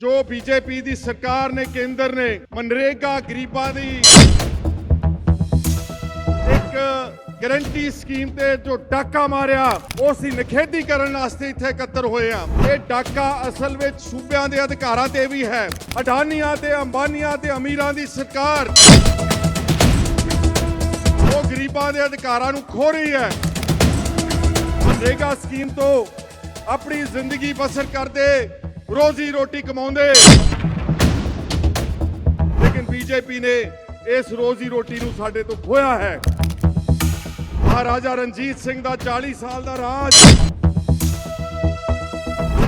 ਜੋ ਬੀਜੇਪੀ ਦੀ ਸਰਕਾਰ ਨੇ, ਕੇਂਦਰ ਨੇ, ਮਨਰੇਗਾ ਗਰੀਬਾਂ ਦੀ ਇੱਕ ਗਰੰਟੀ ਸਕੀਮ ਤੇ ਜੋ ਡਾਕਾ ਮਾਰਿਆ ਉਸ ਦੀ ਨਿਖੇਧੀ ਕਰਨ ਵਾਸਤੇ ਇੱਥੇ ਇਕੱਤਰ ਹੋਏ ਆ ਇਹ ਡਾਕਾ ਅਸਲ ਵਿੱਚ ਸੂਬਿਆਂ ਦੇ ਅਧਿਕਾਰਾਂ ਤੇ ਵੀ ਹੈ। ਅਡਾਨੀਆਂ ਤੇ ਅੰਬਾਨੀਆਂ ਤੇ ਅਮੀਰਾਂ ਦੀ ਸਰਕਾਰ, ਉਹ ਗਰੀਬਾਂ ਦੇ ਅਧਿਕਾਰਾਂ ਨੂੰ ਖੋ ਰਹੀ ਹੈ। ਮਨਰੇਗਾ ਸਕੀਮ ਤੋਂ ਆਪਣੀ ਜ਼ਿੰਦਗੀ ਬਸਰ ਕਰਦੇ ਰੋਜ਼ੀ ਰੋਟੀ ਕਮਾਉਂਦੇ। ਲੇਕਿਨ ਬੀਜੇਪੀ ਨੇ ਇਸ ਰੋਜ਼ੀ ਰੋਟੀ ਨੂੰ ਸਾਡੇ ਤੋਂ ਖੋਇਆ ਹੈ। ਮਹਾਰਾਜਾ ਰਣਜੀਤ ਸਿੰਘ ਦਾ 40 ਸਾਲ ਦਾ ਰਾਜ।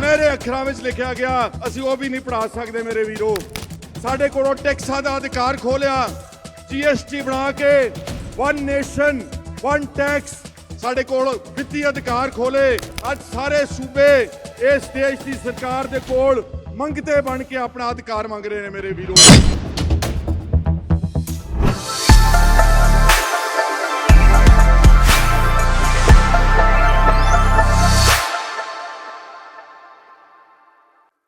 ਮੇਰੇ ਅੱਖਰਾਂ ਵਿੱਚ ਲਿਖਿਆ ਗਿਆ, ਅਸੀਂ ਉਹ ਵੀ ਨਹੀਂ ਪੜਾ ਸਕਦੇ ਮੇਰੇ ਵੀਰੋ। ਸਾਡੇ ਕੋਲੋਂ ਟੈਕਸਾਂ ਦਾ ਅਧਿਕਾਰ ਖੋਲਿਆ ਜੀਐਸਟੀ ਬਣਾ ਕੇ ਵਨ ਨੇਸ਼ਨ ਵਨ ਟੈਕਸ ਸਾਡੇ ਕੋਲ ਵਿੱਤੀ ਅਧਿਕਾਰ ਖੋਲੇ ਅੱਜ ਸਾਰੇ ਸੂਬੇ ਇਸ ਦੇਸ਼ ਦੀ ਸਰਕਾਰ ਦੇ ਕੋਲ ਮੰਗਤੇ ਬਣ ਕੇ ਆਪਣਾ ਅਧਿਕਾਰ ਮੰਗ ਰਹੇ ਨੇ ਮੇਰੇ ਵੀਰੋ।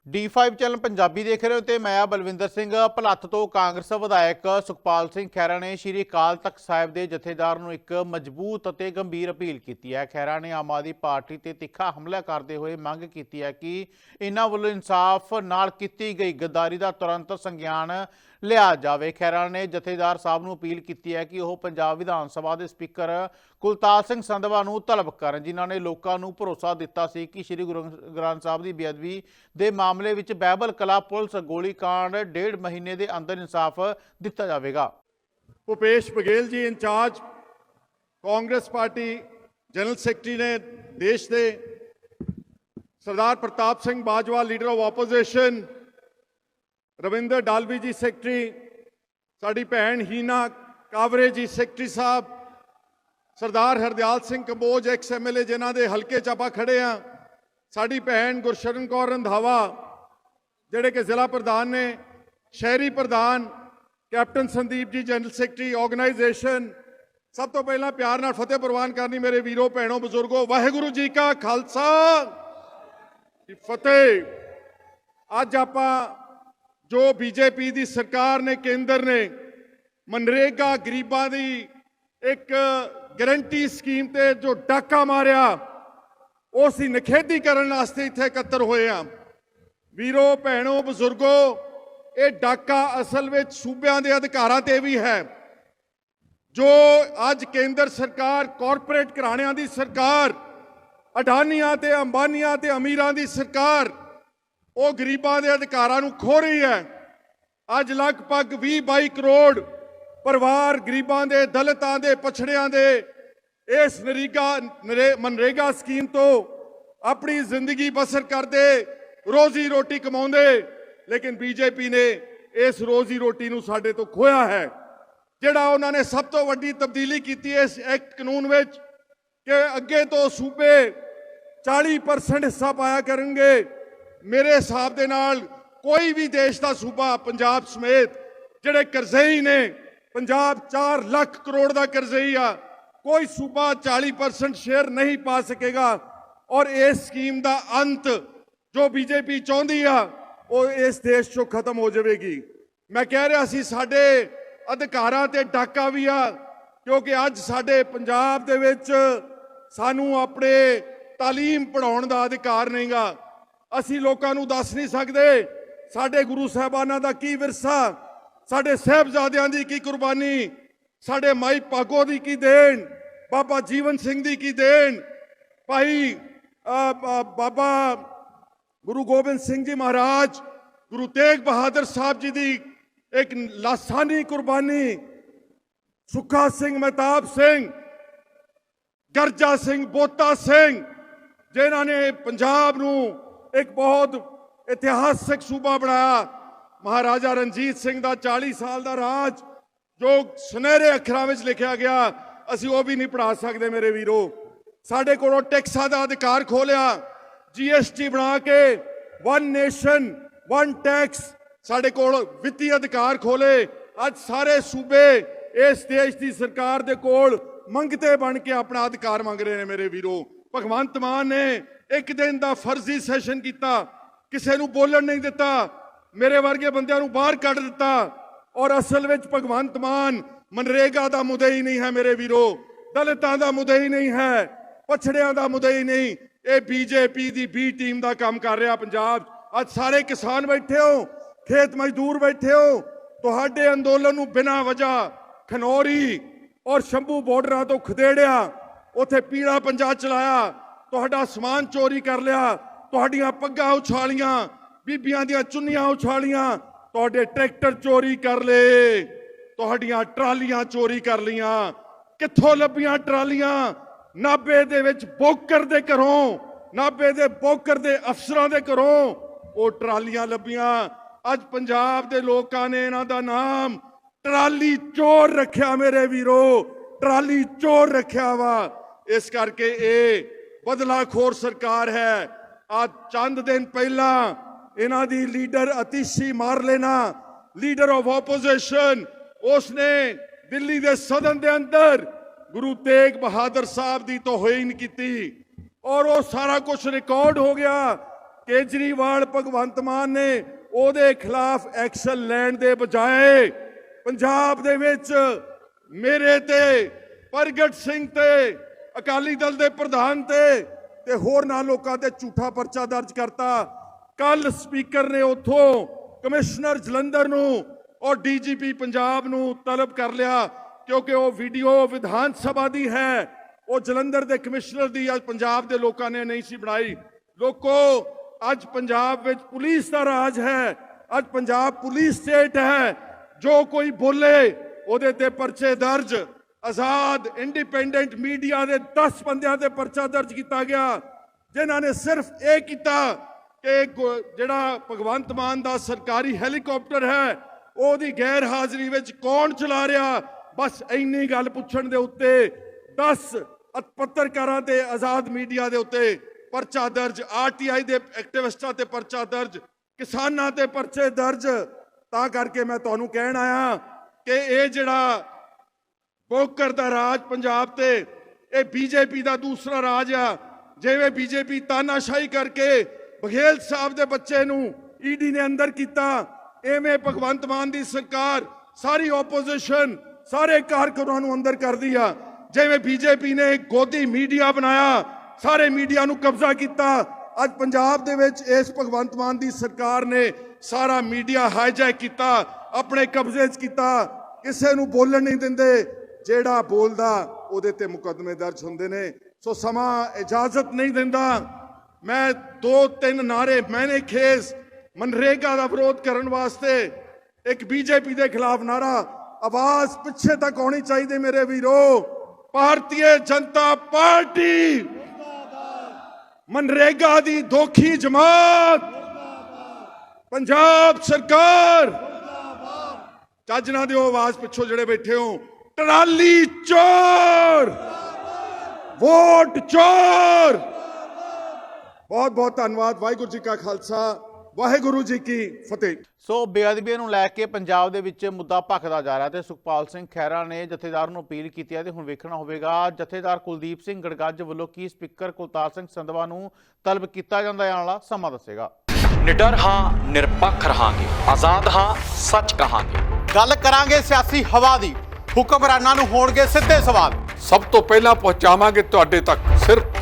D5 ਚੈਨਲ ਪੰਜਾਬੀ ਦੇਖ ਰਹੇ ਹੋ ਤੇ ਮੈਂ ਆ ਬਲਵਿੰਦਰ ਸਿੰਘ, ਭਲੱਥ ਤੋਂ ਕਾਂਗਰਸ ਵਿਧਾਇਕ ਸੁਖਪਾਲ ਸਿੰਘ ਖੈਰਾ ਨੇ ਸ਼੍ਰੀ ਅਕਾਲ ਤਖਤ ਸਾਹਿਬ ਦੇ ਜਥੇਦਾਰ ਨੂੰ ਇੱਕ ਮਜ਼ਬੂਤ ਅਤੇ ਗੰਭੀਰ ਅਪੀਲ ਕੀਤੀ ਹੈ। ਖੈਰਾ ਨੇ ਆਮ ਆਦਮੀ ਪਾਰਟੀ ਤੇ ਤਿੱਖਾ ਹਮਲਾ ਕਰਦੇ ਹੋਏ ਮੰਗ ਕੀਤੀ ਹੈ ਕਿ ਇਹਨਾਂ ਵੱਲੋਂ ਇਨਸਾਫ ਨਾਲ ਕੀਤੀ ਗਈ ਗਦਾਰੀ ਦਾ ਤੁਰੰਤ ਸੰਗਿਆਨ ਲਿਆ ਜਾਵੇ। ਖੈਰਾ ਨੇ ਜਥੇਦਾਰ ਸਾਹਿਬ ਨੂੰ ਅਪੀਲ ਕੀਤੀ ਹੈ ਕਿ ਉਹ ਪੰਜਾਬ ਵਿਧਾਨ ਸਭਾ ਦੇ ਸਪੀਕਰ ਕੁਲਤਾਰ ਸਿੰਘ ਸੰਧਵਾ ਨੂੰ ਤਲਬ ਕਰਨ, ਜਿਨ੍ਹਾਂ ਨੇ ਲੋਕਾਂ ਨੂੰ ਭਰੋਸਾ ਦਿੱਤਾ ਸੀ ਕਿ ਸ਼੍ਰੀ ਗੁਰੂ ਗ੍ਰੰਥ ਸਾਹਿਬ ਦੀ ਬੇਅਦਬੀ ਦੇ ਮਾਮਲੇ ਮਾਮਲੇ ਵਿੱਚ ਬਹਿਬਲ ਕਲਾ ਪੁਲਿਸ ਗੋਲੀकांड ਡੇਢ ਮਹੀਨੇ ਦੇ ਅੰਦਰ ਇਨਸਾਫ ਦਿੱਤਾ ਜਾਵੇਗਾ। Bhupesh Baghel ji in charge Congress party general secretary ਨੇ ਦੇਸ਼ ਦੇ Sardar Partap Singh Bajwa, leader of opposition Ravinder Dalvi ji secretary, ਸਾਡੀ ਭੈਣ Heena Kavare ji secretary Sahib, Sardar Hardyal Singh Kamboj, ex MLA ਜਿਨ੍ਹਾਂ ਦੇ ਹਲਕੇ ਚ ਆਪਾਂ ਖੜੇ ਆ ਸਾਡੀ ਭੈਣ ਗੁਰਸ਼ਰਨ ਕੌਰ ਰੰਧਾਵਾ, ਜਿਹੜੇ ਕਿ ਜ਼ਿਲ੍ਹਾ ਪ੍ਰਧਾਨ ਨੇ, ਸ਼ਹਿਰੀ ਪ੍ਰਧਾਨ, captain Sandeep ji, general secretary, organisation, ਸਭ ਤੋਂ ਪਹਿਲਾਂ ਪਿਆਰ ਨਾਲ ਫਤਿਹ ਪ੍ਰਵਾਨ ਕਰਨੀ ਮੇਰੇ ਵੀਰੋ, ਭੈਣੋ, ਬਜ਼ੁਰਗੋ, ਵਾਹਿਗੁਰੂ ਜੀ ਕਾ ਖਾਲਸਾ। ਜੀ ਫਤਿਹ। ਅੱਜ ਆਪਾਂ ਜੋ ਬੀਜੇਪੀ ਦੀ ਸਰਕਾਰ ਨੇ, ਕੇਂਦਰ ਨੇ ਮਨਰੇਗਾ ਗਰੀਬਾਂ ਦੀ ਇੱਕ ਗਰੰਟੀ ਸਕੀਮ ਤੇ ਜੋ ਡਾਕਾ ਮਾਰਿਆ ਉਸ ਦੀ ਨਿਖੇਧੀ ਕਰਨ ਵਾਸਤੇ ਇੱਥੇ ਇਕੱਤਰ ਹੋਏ ਆ। ਵੀਰੋ, ਭੈਣੋ, ਬਜ਼ੁਰਗੋ, ਇਹ ਡਾਕਾ ਅਸਲ ਵਿੱਚ ਸੂਬਿਆਂ ਦੇ ਅਧਿਕਾਰਾਂ ਤੇ ਵੀ ਹੈ। ਜੋ ਅੱਜ ਕੇਂਦਰ ਸਰਕਾਰ, ਕਾਰਪੋਰੇਟ ਘਰਾਣਿਆਂ ਦੀ ਸਰਕਾਰ, ਅਡਾਨੀਆਂ ਤੇ ਅੰਬਾਨੀਆਂ ਤੇ ਅਮੀਰਾਂ ਦੀ ਸਰਕਾਰ, ਉਹ ਗਰੀਬਾਂ ਦੇ ਅਧਿਕਾਰਾਂ ਨੂੰ ਖੋ ਰਹੀ ਹੈ। ਅੱਜ ਲਗਭਗ 20 22 ਕਰੋੜ ਪਰਿਵਾਰ ਗਰੀਬਾਂ ਦੇ, ਦਲਿਤਾਂ ਦੇ, ਪਛੜਿਆਂ ਦੇ ਇਸ ਨਰੇਗਾ, ਨਰੇ- ਮਨਰੇਗਾ ਸਕੀਮ ਤੋਂ ਆਪਣੀ ਜ਼ਿੰਦਗੀ ਬਸਰ ਕਰਦੇ, ਰੋਜ਼ੀ ਰੋਟੀ ਕਮਾਉਂਦੇ, ਲੇਕਿਨ ਬੀਜੇਪੀ ਨੇ ਇਸ ਰੋਜ਼ੀ ਰੋਟੀ ਨੂੰ ਸਾਡੇ ਤੋਂ ਖੋਇਆ ਹੈ, ਜਿਹੜਾ ਉਹਨਾਂ ਨੇ ਸਭ ਤੋਂ ਵੱਡੀ ਤਬਦੀਲੀ ਕੀਤੀ ਇਸ ਐਕਟ ਕਾਨੂੰਨ ਵਿੱਚ ਕਿ ਅੱਗੇ ਤੋਂ ਸੂਬੇ 40% ਹਿੱਸਾ ਪਾਇਆ ਕਰਨਗੇ। ਮੇਰੇ ਹਿਸਾਬ ਦੇ ਨਾਲ ਕੋਈ ਵੀ ਦੇਸ਼ ਦਾ ਸੂਬਾ ਪੰਜਾਬ ਸਮੇਤ ਜਿਹੜੇ ਕਰਜ਼ਈ ਨੇ, ਪੰਜਾਬ 4 ਲੱਖ ਕਰੋੜ ਦਾ ਕਰਜ਼ਈ ਆ ਕੋਈ ਸੂਬਾ 40% ਸ਼ੇਅਰ ਨਹੀਂ ਪਾ ਸਕੇਗਾ। ਔਰ ਇਸ ਸਕੀਮ ਦਾ ਅੰਤ ਜੋ ਬੀਜੇਪੀ ਚਾਹੁੰਦੀ ਆ, ਉਹ ਇਸ ਦੇਸ਼ ਚੋਂ ਖਤਮ ਹੋ ਜਾਵੇਗੀ। ਮੈਂ ਕਹਿ ਰਿਹਾ ਸੀ, ਸਾਡੇ ਅਧਿਕਾਰਾਂ ਤੇ ਡਾਕਾ ਵੀ ਆ, ਕਿਉਂਕਿ ਅੱਜ ਸਾਡੇ ਪੰਜਾਬ ਦੇ ਵਿੱਚ ਸਾਨੂੰ ਆਪਣੇ ਤਾਲੀਮ ਪੜਾਉਣ ਦਾ ਅਧਿਕਾਰ ਨਹੀਂਗਾ। ਅਸੀਂ ਲੋਕਾਂ ਨੂੰ ਦੱਸ ਨਹੀਂ ਸਕਦੇ, ਸਾਡੇ ਗੁਰੂ ਸਾਹਿਬਾਨਾਂ ਦਾ ਕੀ ਵਿਰਸਾ, ਸਾਡੇ ਸਹਿਬਜ਼ਾਦਿਆਂ ਦੀ ਕੀ ਕੁਰਬਾਨੀ ਸਾਡੇ ਮਾਈ ਭਾਗੋ ਦੀ ਕੀ ਦੇਣ, ਬਾਬਾ ਜੀਵਨ ਸਿੰਘ ਦੀ ਕੀ ਦੇਣ? ਭਾਈ ਬਾਬਾ ਗੁਰੂ ਗੋਬਿੰਦ ਸਿੰਘ ਜੀ ਮਹਾਰਾਜ, ਗੁਰੂ ਤੇਗ ਬਹਾਦਰ ਸਾਹਿਬ ਜੀ ਦੀ ਇੱਕ ਲਾਸਾਨੀ ਕੁਰਬਾਨੀ, ਸੁੱਖਾ ਸਿੰਘ ਮਹਿਤਾਬ ਸਿੰਘ, ਗਰਜਾ ਸਿੰਘ ਬੋਤਾ ਸਿੰਘ, ਜਿਨ੍ਹਾਂ ਨੇ ਪੰਜਾਬ ਨੂੰ ਇੱਕ ਬਹੁਤ ਇਤਿਹਾਸਕ ਸੂਬਾ ਬਣਾਇਆ। ਮਹਾਰਾਜਾ ਰਣਜੀਤ ਸਿੰਘ ਦਾ 40 ਸਾਲ ਦਾ ਰਾਜ ਜੋ ਸੁਨਹਿਰੇ ਅੱਖਰਾਂ ਵਿੱਚ ਲਿਖਿਆ ਗਿਆ, ਅਸੀਂ ਉਹ ਵੀ ਨਹੀਂ ਪੜਾ ਸਕਦੇ ਮੇਰੇ ਵੀਰੋ। ਸਾਡੇ ਕੋਲੋਂ ਟੈਕਸਾਂ ਦਾ ਅਧਿਕਾਰ ਖੋਲਿਆ ਜੀਐਸਟੀ ਬਣਾ ਕੇ ਵਨ ਨੇਸ਼ਨ ਵਨ ਟੈਕਸ ਸਾਡੇ ਕੋਲ ਵਿੱਤੀ ਅਧਿਕਾਰ ਖੋਲੇ। ਅੱਜ ਸਾਰੇ ਸੂਬੇ ਇਸ ਦੇਸ਼ ਦੀ ਸਰਕਾਰ ਦੇ ਕੋਲ ਮੰਗਤੇ ਬਣ ਕੇ ਆਪਣਾ ਅਧਿਕਾਰ ਮੰਗ ਰਹੇ ਨੇ ਮੇਰੇ ਵੀਰੋ। ਭਗਵੰਤ ਮਾਨ ਨੇ ਇੱਕ ਦਿਨ ਦਾ ਫਰਜ਼ੀ ਸੈਸ਼ਨ ਕੀਤਾ, ਕਿਸੇ ਨੂੰ ਬੋਲਣ ਨਹੀਂ ਦਿੱਤਾ, ਮੇਰੇ ਵਰਗੇ ਬੰਦਿਆਂ ਨੂੰ ਬਾਹਰ ਕੱਢ ਦਿੱਤਾ। ਔਰ ਅਸਲ ਵਿੱਚ ਭਗਵੰਤ ਮਾਨ ਮਨਰੇਗਾ ਦਾ ਮੁੱਦਾ ਨਹੀਂ ਹੈ ਮੇਰੇ ਵੀਰੋ। ਦਲਿਤਾਂ ਦਾ ਮੁੱਦਾ ਨਹੀਂ ਹੈ, ਪਛੜਿਆਂ ਦਾ ਮੁੱਦਾ ਨਹੀਂ। ਇਹ ਬੀਜੇਪੀ ਦੀ ਬੀ ਟੀਮ ਦਾ ਕੰਮ ਕਰ ਰਿਹਾ ਪੰਜਾਬ। ਅੱਜ ਸਾਰੇ ਕਿਸਾਨ ਬੈਠੇ ਹੋ, ਖੇਤ ਮਜ਼ਦੂਰ ਬੈਠੇ ਹੋ। ਤੁਹਾਡੇ ਅੰਦੋਲਨ ਨੂੰ ਬਿਨਾਂ ਵਜ੍ਹਾ ਖਨੌਰੀ ਔਰ ਸ਼ੰਭੂ ਬਾਰਡਰਾਂ ਤੋਂ ਖਦੇੜਿਆ, ਉਥੇ ਪੀੜਾ ਪੰਜਾ ਚਲਾਇਆ, ਤੁਹਾਡਾ ਸਮਾਨ ਚੋਰੀ ਕਰ ਲਿਆ, ਤੁਹਾਡੀਆਂ ਪੱਗਾਂ ਉਛਾਲੀਆਂ, ਬੀਬੀਆਂ ਦੀਆਂ ਚੁੰਨੀਆਂ ਉਛਾਲੀਆਂ ਤੁਹਾਡੇ ਟਰੈਕਟਰ ਚੋਰੀ ਕਰ ਲਏ, ਤੁਹਾਡੀਆਂ ਟਰਾਲੀਆਂ ਚੋਰੀ ਕਰ ਲੀਆਂ ਕਿੱਥੋਂ ਲੱਭੀਆਂ ਟਰਾਲੀਆਂ? ਨਾਬੇ ਦੇ ਵਿੱਚ ਬੋਕਰ ਦੇ ਘਰੋਂ, ਨਾਬੇ ਦੇ ਬੋਕਰ ਦੇ ਅਫਸਰਾਂ ਦੇ ਘਰੋਂ ਉਹ ਟਰਾਲੀਆਂ ਲੱਭੀਆਂ। ਅੱਜ ਪੰਜਾਬ ਦੇ ਲੋਕਾਂ ਨੇ ਇਹਨਾਂ ਦਾ ਨਾਮ ਟਰਾਲੀ ਚੋਰ ਰੱਖਿਆ ਮੇਰੇ ਵੀਰੋ, ਟਰਾਲੀ ਚੋਰ ਰੱਖਿਆ ਵਾ। ਇਸ ਕਰਕੇ ਇਹ ਬਦਲਾਖੋਰ ਸਰਕਾਰ ਹੈ। ਆ ਚੰਦ ਦਿਨ ਪਹਿਲਾਂ ਇਹਨਾਂ ਦੀ ਲੀਡਰ ਅਤੀਸ਼ੀ ਮਾਰ ਲੈਣਾ ਲੀਡਰ ਆਫ ਆਪੋਜੀਸ਼ਨ ਉਸਨੇ ਦਿੱਲੀ ਦੇ ਸਦਨ ਦੇ ਅੰਦਰ ਗੁਰੂ ਤੇਗ ਬਹਾਦਰ ਸਾਹਿਬ ਦੀ ਤੋਹੀਨ ਕੀਤੀ। ਔਰ ਉਹ ਸਾਰਾ ਕੁਝ ਰਿਕਾਰਡ ਹੋ ਗਿਆ। ਕੇਜਰੀਵਾਲ, ਭਗਵੰਤ ਮਾਨ ਨੇ ਉਹਦੇ ਖਿਲਾਫ ਐਕਸ਼ਨ ਲੈਣ ਦੇ ਬਜਾਏ ਪੰਜਾਬ ਦੇ ਵਿੱਚ ਮੇਰੇ ਤੇ, ਪ੍ਰਗਟ ਸਿੰਘ ਤੇ, ਅਕਾਲੀ ਦਲ ਦੇ ਪ੍ਰਧਾਨ ਤੇ ਤੇ ਹੋਰ ਨਾਲ ਲੋਕਾਂ ਤੇ ਝੂਠਾ ਪਰਚਾ ਦਰਜ ਕਰਤਾ। ਕੱਲ ਸਪੀਕਰ ਨੇ ਉਥੋਂ ਕਮਿਸ਼ਨਰ ਜਲੰਧਰ ਨੂੰ ਔਰ ਡੀਜੀਪੀ ਪੰਜਾਬ ਨੂੰ ਤਲਬ ਕਰ ਲਿਆ, ਕਿਉਂਕਿ ਉਹ ਵੀਡੀਓ ਵਿਧਾਨ ਸਭਾ ਦੀ ਹੈ। ਉਹ ਜਲੰਧਰ ਦੇ ਕਮਿਸ਼ਨਰ ਦੀ, ਅੱਜ ਪੰਜਾਬ ਦੇ ਲੋਕਾਂ ਨੇ ਨਹੀਂ ਸੀ ਬਣਾਈ। ਲੋਕੋ, ਅੱਜ ਪੰਜਾਬ ਵਿੱਚ ਪੁਲਿਸ ਦਾ ਰਾਜ ਹੈ, ਅੱਜ ਪੰਜਾਬ ਪੁਲਿਸ ਸਟੇਟ ਹੈ। ਜੋ ਕੋਈ ਬੋਲੇ, ਉਹਦੇ ਤੇ ਪਰਚੇ ਦਰਜ। ਆਜ਼ਾਦ, ਇੰਡੀਪੈਂਡੈਂਟ ਮੀਡੀਆ ਦੇ 10 ਬੰਦਿਆਂ ਤੇ ਪਰਚਾ ਦਰਜ ਕੀਤਾ ਗਿਆ। ਜਿਨ੍ਹਾਂ ਨੇ ਸਿਰਫ ਇਹ ਕੀਤਾ ਕਿ ਗੁ- ਜਿਹੜਾ ਭਗਵੰਤ ਮਾਨ ਦਾ ਸਰਕਾਰੀ ਹੈਲੀਕਾਪਟਰ ਹੈ, ਉਹਦੀ ਗੈਰ ਹਾਜ਼ਰੀ ਵਿੱਚ ਕੌਣ ਚਲਾ ਰਿਹਾ? ਬਸ ਇੰਨੀ ਗੱਲ ਪੁੱਛਣ ਦੇ ਉੱਤੇ 10 ਪੱਤਰਕਾਰਾਂ ਤੇ ਆਜ਼ਾਦ ਮੀਡੀਆ ਦੇ ਉੱਤੇ ਪਰਚਾ ਦਰਜ ਆਰਟੀਆਈ ਦੇ ਐਕਟਿਵਿਸਟਾਂ ਤੇ ਪਰਚਾ ਦਰਜ, ਕਿਸਾਨਾਂ ਤੇ ਪਰਚੇ ਦਰਜ। ਤਾਂ ਕਰਕੇ ਮੈਂ ਤੁਹਾਨੂੰ ਕਹਿਣ ਆਇਆ ਕਿ ਇਹ ਜਿਹੜਾ ਬੋਕਰ ਦਾ ਰਾਜ ਪੰਜਾਬ ਤੇ, ਇਹ ਬੀਜੇਪੀ ਦਾ ਦੂਸਰਾ ਰਾਜ ਆ। ਜਿਵੇਂ ਬੀਜੇਪੀ ਤਾਨਾਸ਼ਾਹੀ ਕਰਕੇ ਬਘੇਲ ਸਾਹਿਬ ਦੇ ਬੱਚੇ ਨੂੰ ਈਡੀ ਨੇ ਅੰਦਰ ਕੀਤਾ। ਐਵੇਂ ਭਗਵੰਤ ਮਾਨ ਦੀ ਸਰਕਾਰ ਸਾਰੀ ਆਪੋਜੀਸ਼ਨ ਸਾਰੇ ਕਾਰਕੁਨਾਂ ਨੂੰ ਅੰਦਰ ਕਰਦੀ ਆ। ਜਿਵੇਂ ਬੀਜੇਪੀ ਨੇ ਗੋਦੀ ਮੀਡੀਆ ਬਣਾਇਆ, ਸਾਰੇ ਮੀਡੀਆ ਨੂੰ ਕਬਜ਼ਾ ਕੀਤਾ। ਅੱਜ ਪੰਜਾਬ ਦੇ ਵਿੱਚ ਇਸ ਭਗਵੰਤ ਮਾਨ ਦੀ ਸਰਕਾਰ ਨੇ ਸਾਰਾ ਮੀਡੀਆ ਹਾਈਜੈਕ ਕੀਤਾ, ਆਪਣੇ ਕਬਜ਼ੇ 'ਚ ਕੀਤਾ। ਕਿਸੇ ਨੂੰ ਬੋਲਣ ਨਹੀਂ ਦਿੰਦੇ। ਜਿਹੜਾ ਬੋਲਦਾ, ਉਹਦੇ ਤੇ ਮੁਕੱਦਮੇ ਦਰਜ ਹੁੰਦੇ ਨੇ। ਸੋ ਸਮਾਂ ਇਜਾਜ਼ਤ ਨਹੀਂ ਦਿੰਦਾ। ਮੈਂ ਦੋ ਤਿੰਨ ਨਾਰੇ ਮੈਨੇ ਖੇਸ ਮਨਰੇਗਾ ਦਾ ਵਿਰੋਧ ਕਰਨ ਵਾਸਤੇ ਇੱਕ ਬੀਜੇਪੀ ਦੇ ਖਿਲਾਫ ਨਾਰਾ ਆਵਾਜ਼ ਪਿੱਛੇ ਤੱਕ ਆਉਣੀ ਚਾਹੀਦੀ ਮੇਰੇ ਵੀਰੋ। ਭਾਰਤੀ ਜਨਤਾ ਪਾਰਟੀ ਮਨਰੇਗਾ ਦੀ ਦੋਖੀ ਜਮਾਤ। ਪੰਜਾਬ ਸਰਕਾਰ। ਚੱਜ ਨਾ ਦਿਓ ਆਵਾਜ਼ ਪਿੱਛੋਂ ਜਿਹੜੇ ਬੈਠੇ ਹੋ। ਟਰਾਲੀ ਚੋਰ। ਵੋਟ ਚੋਰ। ਬਹੁਤ ਬਹੁਤ ਧੰਨਵਾਦ ਵਾਹਿਗੁਰੂ ਜੀ ਕਾ ਖਾਲਸਾ ਵਾਹਿਗੁਰੂ ਜੀ ਕੀ ਫਤਿਹ। ਸੋ ਬੇਅਦਬੀ ਨੂੰ ਲੈ ਕੇ ਪੰਜਾਬ ਦੇ ਵਿੱਚ ਮੁੱਦਾ ਭਖਦਾ ਜਾ ਰਿਹਾ ਤੇ ਸੁਖਪਾਲ ਸਿੰਘ ਖਹਿਰਾ ਨੇ ਜਥੇਦਾਰ ਨੂੰ ਅਪੀਲ ਕੀਤੀ ਹੈ ਤੇ ਹੁਣ ਵੇਖਣਾ ਹੋਵੇਗਾ ਜਥੇਦਾਰ ਕੁਲਦੀਪ ਸਿੰਘ ਗੜਗੱਜ ਵੱਲੋਂ ਕੀ ਸਪੀਕਰ ਕੁਲਤਾਰ ਸਿੰਘ ਸੰਧਵਾ ਨੂੰ ਤਲਬ ਕੀਤਾ ਜਾਂਦਾ ਹੈ ਆਉਣ ਵਾਲਾ ਸਮਾਂ ਦੱਸੇਗਾ। ਨਿਡਰ ਹਾਂ ਨਿਰਪੱਖ ਰਹਾਂਗੇ ਆਜ਼ਾਦ ਹਾਂ ਸੱਚ ਕਹਾਂਗੇ। ਗੱਲ ਕਰਾਂਗੇ ਸਿਆਸੀ ਹਵਾ ਦੀ ਹੁਕਮਰਾਨਾਂ ਨੂੰ ਹੋਣਗੇ ਸਿੱਧੇ ਸਵਾਲ। ਸਭ ਤੋਂ ਪਹਿਲਾਂ ਪਹੁੰਚਾਵਾਂਗੇ ਤੁਹਾਡੇ ਤੱਕ ਸਿਰਫ